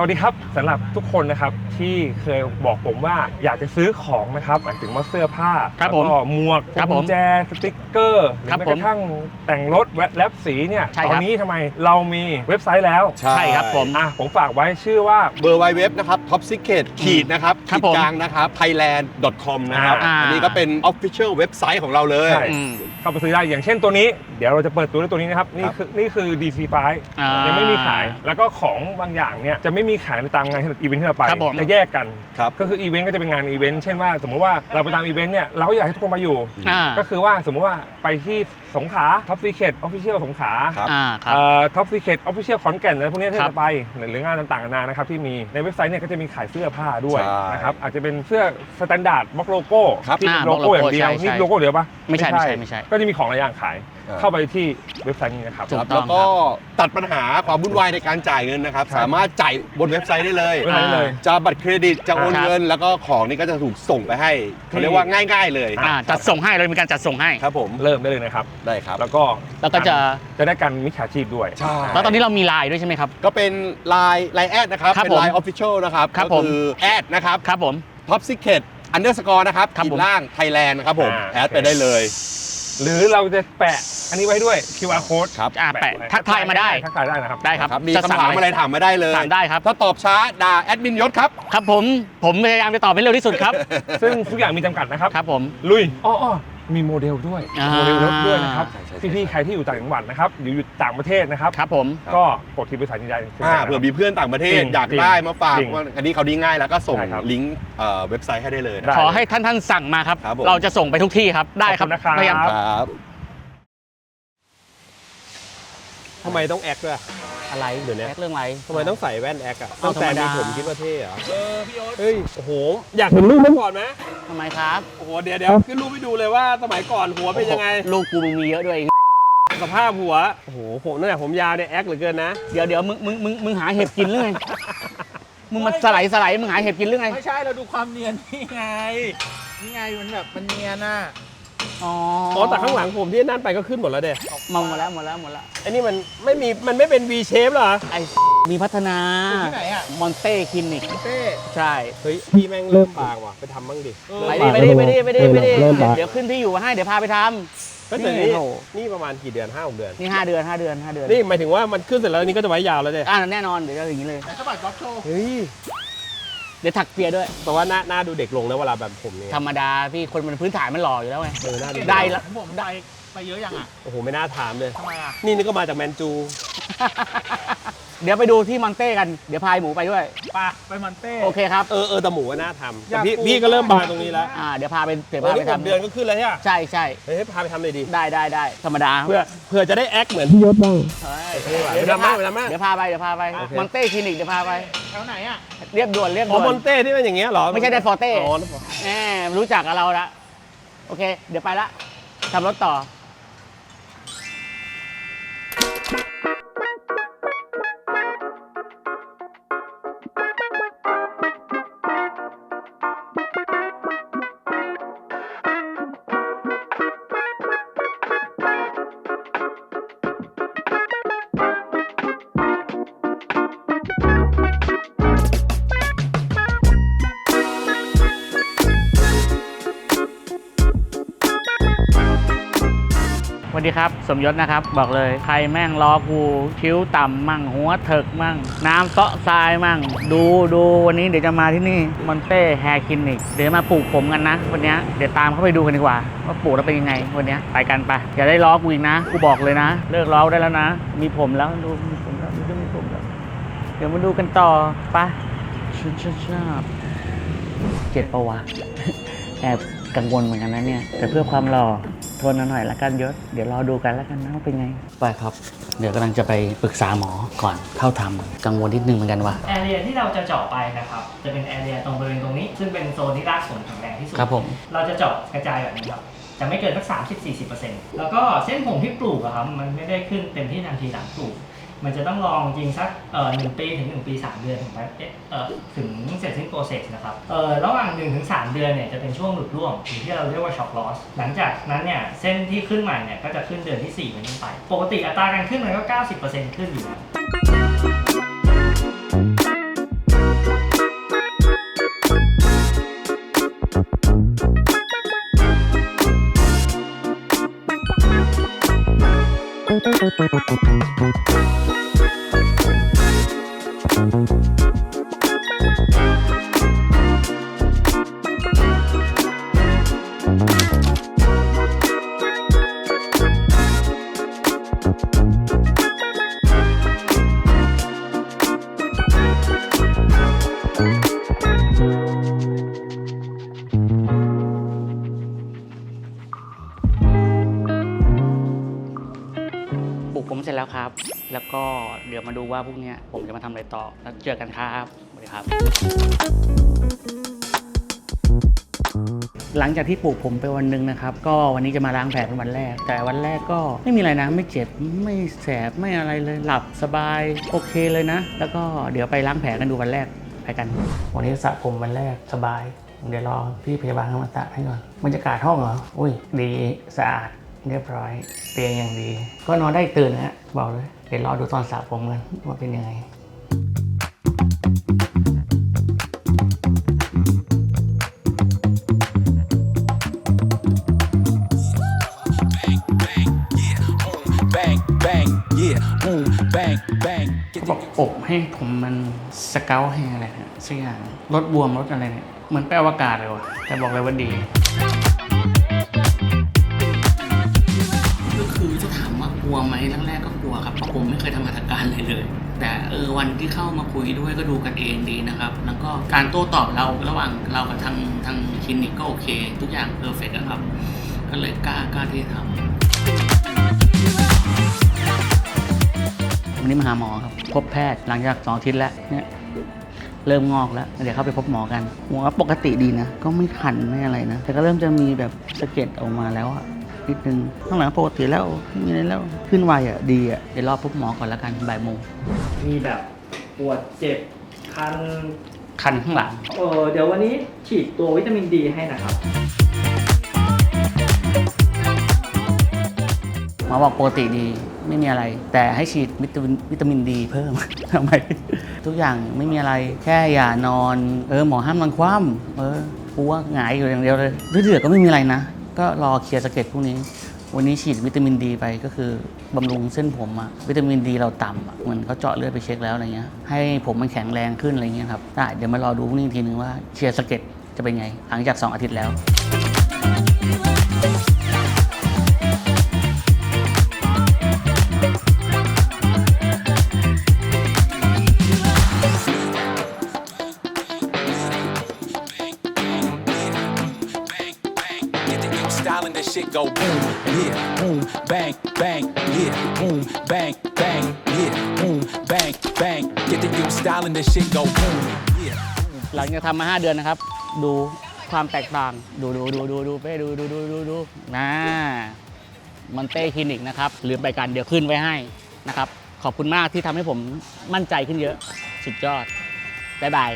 วัสดีครับสำหรับทุกคนนะครับที่เคยบอกผมว่าอยากจะซื้อของนะครับหมายถึงว่าเสื้อผ้าครับแล้วก็หมวกครับผมกุญแจสติ๊กเกอร์หรือครับแม้ผกมระทั่งแต่งรถแวะแลบสีเนี่ยใช่ตคอรันบเรานี้ทำไมเรามีเว็บไซต์แล้วใช่ครับผม อะผมฝากไว้ชื่อว่า เบอร์ไวเว็บนะครับ top secret ขีดนะครับครับขีดผมกลางนะครับ thailand com นะครับ อ่า อันนี้ก็เป็น official เว็บไซต์ของเราเลย ใช่ อืม เข้าไปซื้อได้อย่างเช่นตัวนี้ เดี๋ยวเราจะเปิดตัวด้วยตัวนี้นะครับ นี่ครับคือนี่คือ DC5 อ่ายัยังไม่มีขายแล้วก็ของบางอย่างเนี่ยจะไม่มีขายในตามงานอีเวนท์ที่เราไปครับผม จะแยกกัน ครับ ก็คืออีเวนต์ก็จะเป็นงานอีเวนต์เช่นว่า สมมติว่าเราไปตามอีเวนต์เนี่ยเราก็อยากให้ทุกคนมาอยู่ อ่าก็คือว่าสมมติว่าไปที่สงขลาท็อปซีเคทออฟฟิเชียลสงขลา ครับ อ่าครับ ท็อปซีเคทออฟฟิเชียลขอนแก่นอะไรพวกนี้ที่ครับจะไปหรืองานต่างๆนานานะครับที่มีในเว็บไซต์เนี่ยก็จะมีขายเสื้อผ้าด้วยใช่นะครับอาจจะเป็นเสื้อสแตนดาร์ดบล็อกโลโก้ครับ ที่เป็นอ่าโลโก้อย่างเดียวใช่ใช่ นี่โลโก้เดียวปะไม่ใช่ไม่ใช่ไม่ใช่ ก็จะมีของหลายอย่างขาย อ่า เข้าไปที่เว็บไซต์นี้นะครับ ถูกครับต้องแล้วก็ตัดปัญหาความวุ่นวายในการจ่ายเงินนะครับ ครับ สามารถจ่ายบนเว็บไซต์ได้เลย เว็บไซต์เลย จะบัตรเครดิตจะโอนครับเงิน แล้วก็ของนี่ก็จะถูกส่งไปให้เขาเรียกว่าง่าย ๆ เลยอ่าจัดส่งให้เรามีการจัดส่งให้ ครับผมเริ่มได้เลยนะครับ ได้ครับ แล้วก็แล้วก็จะ จะได้การมิจฉาชีพด้วย ใช่ แล้วตอนนี้เรามีไลน์ด้วยใช่ไหมครับ ก็เป็นไลน์ไลน์แอดนะครับครับเป็นผมไลน์ official นะครับครับก็ผม คือแอดนะครับ ครับผม top secret underscore นะครับครับขีดผม ล่าง Thailand นะครับผม อ่า แอดไปได้เลย หรือเราจะแปะอันนี้ไว้ด้วย QR code ครับ อ่าแปะทักทายมาได้ ทักทายได้นะครับ ได้ครับครับมีจะสั่งคำถามอะไรถามมาได้เลยถามได้ครับ ถ้าตอบช้าด่าแอดมินยศครับ ครับผม ผมพยายามจะตอบให้เร็วที่สุดครับ ซึ่งทุกอย่างมีจำกัดนะครับ ครับผม ลุยอ้ออ้อ มีโมเดลด้วยอ่า โมเดลรถด้วยนะครับใช่ใช่ใช่ พี่ๆใครที่อยู่ต่างจังหวัดนะครับหรืออยู่ต่างประเทศนะครับ ครับผม ก็กดที่บริษัทยินดีอ่าเผื่อมีเพื่อนต่างประเทศจริงอยากได้มาฝากจริงว่าอันนี้เขาดีง่ายแล้วก็ส่งใช่ครับลิงก์เอ่อเว็บไซต์ให้ได้เลยนะ ได้ ขอให้ท่านท่านสั่งมาครับ ครับผม เราจะส่งไปทุกที่ครับ ได้ครับขอบคุณนะครับ พยายาม ครับ ทำไมต้องแอคด้วย อะไรเดี๋ยวนี้แอคเรื่องอะไร ทำไมต้องใส่แว่นแอคอะเอาตั้งแต่ธรรมมีดา ผมคิดว่าเท่เหรอเออพี่โอ๊ตเฮ้ย โอ้โห อยากเห็นรูปเมื่อก่อนไหมทำไมครับโอ้โห เดี๋ยวเดี๋ยวขึ้นรูปให้ดูเลยว่าสมัยก่อนหัวเป็นยังไง ลูกกูมึงมีเยอะด้วยสภาพหัว โอ้โห ผมตั้งแต่ผมยาวเนี่ยแอคเหลือเกินนะ เดี๋ยวเดี๋ยวมึงมึงมึงมึงหาเห็บกินหรือไง มึงมาสไลด์สไลด์มึงหาเห็บกินหรือไง ไม่ใช่เราดูความเนียนนี่ไง นี่ไงมันแบบมันเนียนน่ะ อ๋ออ๋อแต่ข้างหลังผมที่นั่นไปก็ขึ้นหมดแล้วเด้มาหมดแล้วหมดแล้วหมดแล้วไอ้นี่มันไม่มีมันไม่เป็น V shape เหรอไอ้มีพัฒนาอยู่ที่ไหนอะมอนเต้คลินิกเต้ใช่เฮ้ยพี่แม่งเริ่มบางว่ะไปทำบ้างดิไปดิไปดิไปดิไปดิไปดิเริ่มบางเดี๋ยวขึ้นที่อยู่มาให้เดี๋ยวพาไปทเฮ้ยแต่นี่นี่โถนี่ประมาณกี่เดือนห้าหกเดือนำนี่ห้าเดือนห้าเดือนห้าเดือนนี่หมายถึงว่ามันขึ้นเสร็จแล้วนี่ก็จะไว้ยาวแล้วเด้อ่าแน่นอนเดี๋ยวจะอย่างนี้เลยไหนสะบัดก๊อฟโชว์เฮ้ย เดี๋ยวถักเปียร์ด้วย แต่ว่าหน้าหน้าดูเด็กลงนะเวลาแบบผมเนี่ยธรรมดาพี่คนมันพื้นฐานมันหล่ออยู่แล้วไงเออหน้าดูได้ละผมผมได้ไปเยอะยังอะโอ้โหไม่น่าถามเลยทำไมอะนี่นี่ก็มาจากแมนจู เดี๋ยวไปดูที่มอนเต้กัน เดี๋ยวพายหมูไปด้วย ไปไปมันเต้ โอเคครับ เออเออแต่หมูก็น่าทำอแต่ยากพี่ปลูก พี่ก็เริ่มบานตรงนี้แล้วอ่า เดี๋ยวพาไปเดี๋ยวเออพาไปนี่ผมทำเดือนก็ขึ้นแล้วใช่ปะใช่ใช่เฮ้ยพาไปทำเลยดิได้ได้ได้ธรรมดาเพื่อเพื่อจะได้แอคเหมือนพี่ยศบ้างใช่เออเดี๋ยวทำมากเดี๋ยวทำมากเดี๋ยวพาไปเดี๋ยวพาไปโอเค มอนเต้คลินิกเดี๋ยวพาไป แถวไหนอะ เรียบด่วนเรียบอ๋อด่วมอนน เต้ที่มันอย่างเงี้ยเหรอไม่ใช่ได้ฟอร์เต้อ๋อแหมรู้จักกับเราละโอเค เดี๋ยวไปละทำรถต่อ วัสดีครับ สมยศนะครับ บอกเลย ใครแม่งล้อกูคิ้วต่ำมั่งหัวเถิกมั่ง น้ำเซาะทรายมั่ง ดูดูวันนี้เดี๋ยวจะมาที่นี่มอนเต้แฮร์คลินิกเดี๋ยวมาปลูกผมกันนะ วันนี้เดี๋ยวตามเข้าไปดูกันดีกว่า ว่าปลูกแล้วเป็นยังไง วันนี้ไปกันไปอย่าได้ล้อกูอีกนะกูบอกเลยนะ เลิกล้อได้แล้วนะ มีผมแล้วดูมีผมแล้วดูมีผมแล้วเดี๋ยวมาดูกันต่อไปชุดชอบชอบเจ็บปะวะแอบกังวลเหมือนกันนะเนี่ยแต่เพื่อความหล่อ ทนเอาหน่อยละกันยศเดี๋ยวรอดูกันแล้วกันนะว่าเป็นไง ไปครับ เดี๋ยวกำลังจะไปปรึกษาหมอก่อนเข้าทำกังวลนิดนึงเหมือนกันว่ะแอเรียที่เราจะเจาะไปนะครับ จะเป็นแอเรียตรงบริเวณตรงนี้ ซึ่งเป็นโซนที่รากฝนแข็งแรงที่สุด ครับผม เราจะเจาะกระจายแบบนี้ครับ จะไม่เกินสัก30-40%แล้วก็เส้นผมที่ปลูกอะครับ มันไม่ได้ขึ้นเต็มที่ทันทีหลังปลูก มันจะต้องลองจริงสักเอ่อหนึ่งปีถึงหนึ่งปีสามเดือนถึงจะเอ่อถึงเสร็จสิ้นโปรเซสนะครับเอ่อระหว่างหนึ่งถึงสามเดือนเนี่ยจะเป็นช่วงหลุดร่วงหรือที่เราเรียกว่าช็อคลอสหลังจากนั้นเนี่ยเส้นที่ขึ้นใหม่เนี่ยก็จะขึ้นเดือนที่4เป็นต้นไป ปกติอัตราการขึ้นมันก็ 90%ขึ้นอยู่แล้ว แล้วก็เดี๋ยวมาดูว่าพรุ่งนี้ผมจะมาทำอะไรต่อ แล้วเจอกันครับสวัสดีครับ หลังจากที่ปลูกผมไปวันหนึ่งนะครับ ก็วันนี้จะมาล้างแผลเป็นวันแรก แต่วันแรกก็ไม่มีอะไรนะ ไม่เจ็บ ไม่แสบ ไม่อะไรเลย หลับสบาย โอเคเลยนะ แล้วก็เดี๋ยวไปล้างแผลกันดูวันแรก ไปกัน วันนี้สระผมวันแรกสบาย เดี๋ยวรอพี่พยาบาลเข้ามาสระให้ก่อนบรรยากาศห้องเหรอ อุ้ย ดี สะอาด เรียบร้อย เตียงอย่างดี ก็นอนได้ตื่นนะบอกเลย ดี๋ยวรอดูตอนสระผมกันว่าเป็นยังไง bang, bang, yeah, boom, bang, bang. Get บอกอบให้ผมมันสเกลให้อะไรนะสักอย่างลดบวมลดอะไรเนี่ยเหมือนไปอวกาศเลยว่ะแต่บอกเลยว่าดีก็คือจะถามว่ากลัวไหมแรกๆก็กลัวครับ เคยทำมาตรการเลยเลย แต่เออวันที่เข้ามาคุยด้วยก็ดูกันเองดีนะครับ แล้วก็การโต้ตอบเราระหว่างเรากับทางทางคลินิกก็โอเค ทุกอย่างเพอร์เฟกต์ครับ ก็เลยกล้ากล้าที่จะทำวันนี้มาหาหมอครับ พบแพทย์หลังจากสองอาทิตย์แล้วเนี่ยเริ่มงอกแล้ว เดี๋ยวเข้าไปพบหมอกันหัวปกติดีนะ ก็ไม่คันไม่อะไรนะ แต่ก็เริ่มจะมีแบบสะเก็ดออกมาแล้วอะ นิดนึงข้างหลังปกติแล้วไม่มีอะไรแล้วขึ้นไวอะดีอะเดี๋ยวรอพบหมอก่อนแล้วกันบ่ายโมงมีแบบปวดเจ็บคันคันข้างหลัง เออเดี๋ยววันนี้ฉีดตัววิตามินดีให้นะครับ หมอบอกปกติดีไม่มีอะไร แต่ให้ฉีดวิตามินวิตามินดีเพิ่ม ทำไม ทุกอย่างไม่มีอะไรแค่อย่านอน เออหมอห้ามนอนคว่ำเออกูว่าหงายอยู่อย่างเดียวเลยที่เหลือก็ไม่มีอะไรนะ ก็รอเคลียร์สะเก็ดพวกนี้ วันนี้ฉีดวิตามินดีไปก็คือบำรุงเส้นผมอะวิตามินดีเราต่ำอะเหมือนเขาเจาะเลือดไปเช็คแล้วอะไรเงี้ยให้ผมมันแข็งแรงขึ้นอะไรเงี้ยครับได้เดี๋ยวมารอดูพรุ่งนี้อีกทีนึงว่าเคลียร์สะเก็ดจะเป็นไงหลังจากสองอาทิตย์แล้ว yeah, boom, bang, bang, yeah, boom, bang, bang, yeah, boom, bang, bang. Get the ill style and that shit go boom, yeah. หลังจากทำมา5เดือนนะครับ ดูความแตกต่าง ดูดูดูดูดูไปดูดูดูดูดูนะมันเต้คลินิกนะครับลืมไปกันเดี๋ยวขึ้นไว้ให้นะครับ ขอบคุณมากที่ทำให้ผมมั่นใจขึ้นเยอะ สุดยอด บ๊ายบาย